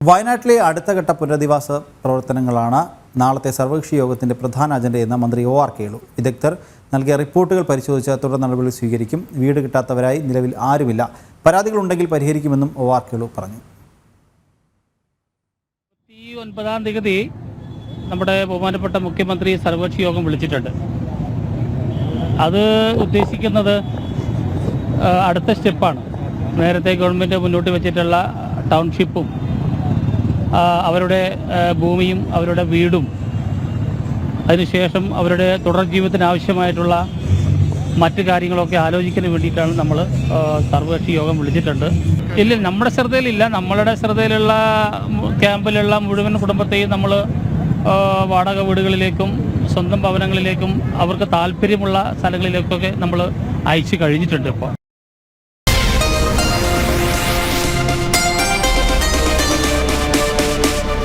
വയനാട്ടിലെ അടുത്ത ഘട്ട പുനരധിവാസ പ്രവർത്തനങ്ങളാണ് നാളത്തെ സർവകക്ഷി യോഗത്തിന്റെ പ്രധാന അജണ്ടയെന്ന് മന്ത്രി ഒ ആർ കേളു. വിദഗ്ധർ നൽകിയ റിപ്പോർട്ടുകൾ പരിശോധിച്ച് തുടർ നടപടികൾ സ്വീകരിക്കും. വീട് കിട്ടാത്തവരായി നിലവിൽ ആരുമില്ല. പരാതികളുണ്ടെങ്കിൽ പരിഹരിക്കുമെന്നും ഒ ആർ കേളു പറഞ്ഞു. ഒൻപതാം തീയതി നമ്മുടെ ബഹുമാനപ്പെട്ട മുഖ്യമന്ത്രി സർവകക്ഷി യോഗം വിളിച്ചിട്ടുണ്ട്. അത് ഉദ്ദേശിക്കുന്നത് അടുത്ത സ്റ്റെപ്പാണ്. നേരത്തെ ഗവൺമെന്റ് മുന്നോട്ട് വെച്ചിട്ടുള്ള ടൗൺഷിപ്പും അവരുടെ ഭൂമിയും അവരുടെ വീടും അതിനുശേഷം അവരുടെ തുടർ ജീവിതത്തിന് ആവശ്യമായിട്ടുള്ള മറ്റു കാര്യങ്ങളൊക്കെ ആലോചിക്കുന്നതിന് വേണ്ടിയിട്ടാണ് നമ്മൾ സർവകക്ഷി യോഗം വിളിച്ചിട്ടുണ്ട്. ഇല്ല നമ്മുടെ ശ്രദ്ധയിലില്ല. നമ്മളുടെ ശ്രദ്ധയിലുള്ള ക്യാമ്പിലുള്ള മുഴുവൻ കുടുംബത്തെയും നമ്മൾ വാടക വീടുകളിലേക്കും സ്വന്തം ഭവനങ്ങളിലേക്കും അവർക്ക് താല്പര്യമുള്ള സ്ഥലങ്ങളിലേക്കൊക്കെ നമ്മൾ അയച്ചു കഴിഞ്ഞിട്ടുണ്ട് ഇപ്പോൾ